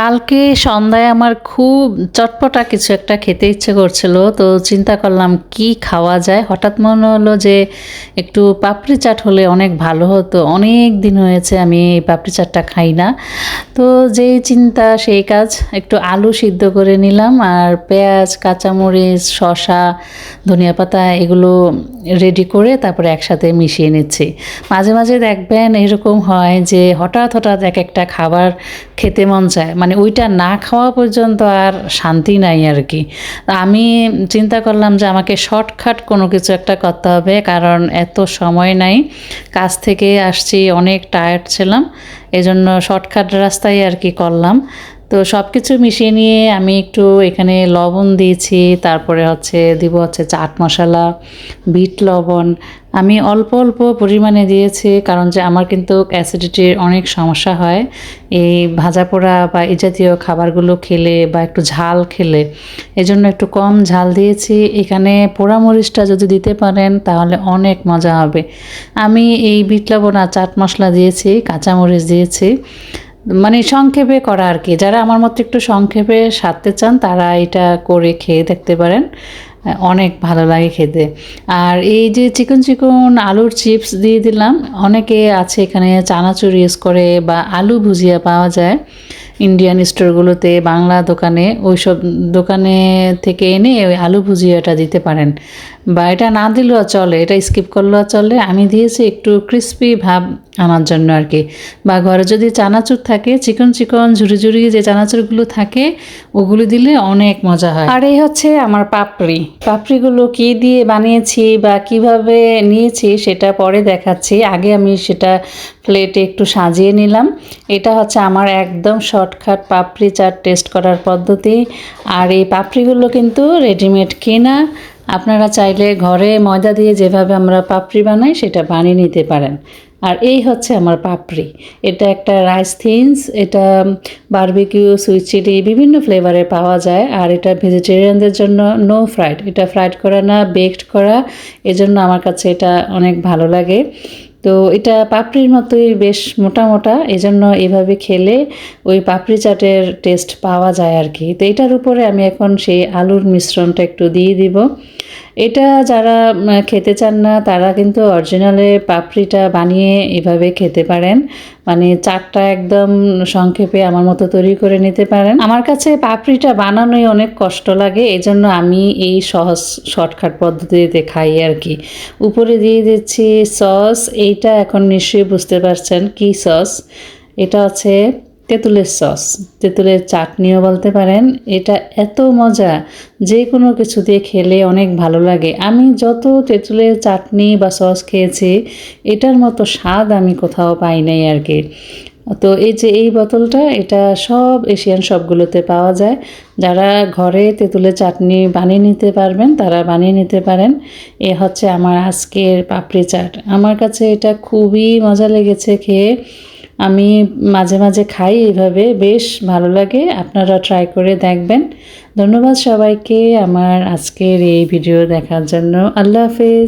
কালকে সন্ধ্যায় আমার খুব চটপটা কিছু একটা খেতে ইচ্ছে করছিল, তো চিন্তা করলাম কি খাওয়া যায়? হঠাৎ মনে হলো যে একটু পাপড়ি চাট হলে অনেক ভালো হতো। অনেক দিন হয়েছে আমি এই পাপড়ি চাটটা খাই না। তো যেই চিন্তা, সেই কাজ, একটু আলু সিদ্ধ করে নিলাম আর পেঁয়াজ, কাঁচামরিচ, শসা, ধনিয়া পাতা এগুলো রেডি করে তারপরে একসাথে মিশিয়ে নিচ্ছি। মাঝে মাঝে দেখবেন এরকম হয় যে হঠাৎ হঠাৎ এক একটা খাবার খেতে মন চায়। মানে ওইটা না খাওয়া পর্যন্ত আর শান্তি নাই আর কি। আমি চিন্তা করলাম যে আমাকে শর্টকাট কোনো কিছু একটা করতে হবে, কারণ এত সময় নাই। কাজ থেকে আসছি, অনেক টায়ার্ড ছিলাম। এজন্য শর্টকাট রাস্তায় আর কি করলাম। তো সব কিছু মিশিয়ে নিয়ে আমি একটু এখানে লবণ দিয়েছি, তারপরে হচ্ছে দিব হচ্ছে চাট মশলা, বিট লবণ। আমি অল্প অল্প পরিমাণে দিয়েছি, কারণ যে আমার কিন্তু অ্যাসিডিটির অনেক সমস্যা হয়। এই ভাজা পোড়া বা এই জাতীয় খাবারগুলো খেলে বা একটু ঝাল খেলে, এজন্য একটু কম ঝাল দিয়েছি। এখানে পোড়া মরিচটা যদি দিতে পারেন, তাহলে অনেক মজা হবে। আমি এই বিট লবণ আর চাট মশলা দিয়েছি, কাঁচামরিচ দিয়েছি। মানে সংক্ষেপে করা আর কি। যারা আমার মতো একটু সংক্ষেপে সারতে চান, তারা এটা করে খেয়ে দেখতে পারেন। অনেক ভালো লাগে খেতে। আর এই যে চিকন চিকন আলুর চিপস দিয়ে দিলাম, অনেকে আছে এখানে চানাচুর ইউজ করে বা আলু ভুজিয়া পাওয়া যায়। ইন্ডিয়ান স্টোরগুলোতে বাংলা দোকানে ওই সব দোকানে থেকে এনে ওই আলু ভুজিয়াটা দিতে পারেন। বা এটা না দিলেও চলে, এটা স্কিপ করলেও চলে। আমি দিয়েছি একটু ক্রিস্পি ভাব আনার জন্য আর কি। বা ঘরে যদি চানাচুর থাকে, চিকন চিকন ঝুড়ি ঝুড়ি যে চানাচুরগুলো থাকে, ওগুলো দিলে অনেক মজা হয়। আর এই হচ্ছে আমার পাপড়ি। পাপড়িগুলো কী দিয়ে বানিয়েছি বা কীভাবে নিয়েছি সেটা পরে দেখাচ্ছি। আগে আমি সেটা প্লেটে একটু সাজিয়ে নিলাম। এটা হচ্ছে আমার একদম শর্টকাট পাপড়ি চাট টেস্ট করার পদ্ধতি। আর এই পাপড়িগুলো কিন্তু রেডিমেড কেনা। আপনারা চাইলে ঘরে ময়দা দিয়ে যেভাবে আমরা পাপড়ি বানাই, সেটা বানিয়ে নিতে পারেন। আর এই হচ্ছে আমার পাপড়ি। এটা একটা রাইস থিনস এটা বারবিকিউ সুইট চিলি বিভিন্ন ফ্লেভারে পাওয়া যায়। আর এটা ভেজিটেরিয়ানদের জন্য নো ফ্রাইড এটা ফ্রাইড করা না বেকড করা। এজন্য আমার কাছে এটা অনেক ভালো লাগে। তো এটা পাপড়ির মতোই বেশ মোটা মোটা, এজন্য এভাবে খেলে ওই পাপড়ি চাটের টেস্ট পাওয়া যায় আর কি। তো এটার উপরে আমি এখন সেই আলুর মিশ্রণটা একটু দিয়ে দিব। এটা যারা খেতে চান না, তারা কিন্তু অরিজিনালে পাপড়িটা বানিয়ে এভাবে খেতে পারেন। মানে চাটটা একদম সংক্ষেপে আমার মতো তৈরি করে নিতে পারেন। আমার কাছে পাপড়িটা বানানোই অনেক কষ্ট লাগে, এজন্য আমি এই সহজ শর্টকাট পদ্ধতিতে খাই আর কি। উপরে দিয়ে দিচ্ছি সস এইটা এখন নিশ্চয়ই বুঝতে পারছেন কি সস এটা হচ্ছে তেঁতুলের সস। তেঁতুলের চাটনিও বলতে পারেন, এটা এত মজা যে কোনো কিছু দিয়ে খেলে অনেক ভালো লাগে। আমি যত তেঁতুলের চাটনি বা সস খেয়েছি, এটার মতো স্বাদ আমি কোথাও পাই নাই আর কি তো এই যে এই বোতলটা, এটা সব এশিয়ান সবগুলোতে পাওয়া যায়। যারা ঘরে তেঁতুলের চাটনি বানিয়ে নিতে পারবেন, তারা বানিয়ে নিতে পারেন। এ হচ্ছে আমার আজকের পাপড়ি চাট। আমার কাছে এটা খুবই মজা লেগেছে খেয়ে। আমি মাঝে মাঝে খাই এইভাবে, বেশ ভালো লাগে। আপনারা ট্রাই করে দেখবেন। ধন্যবাদ সবাইকে আমার আজকের এই ভিডিও দেখার জন্য। আল্লাহ হাফেজ।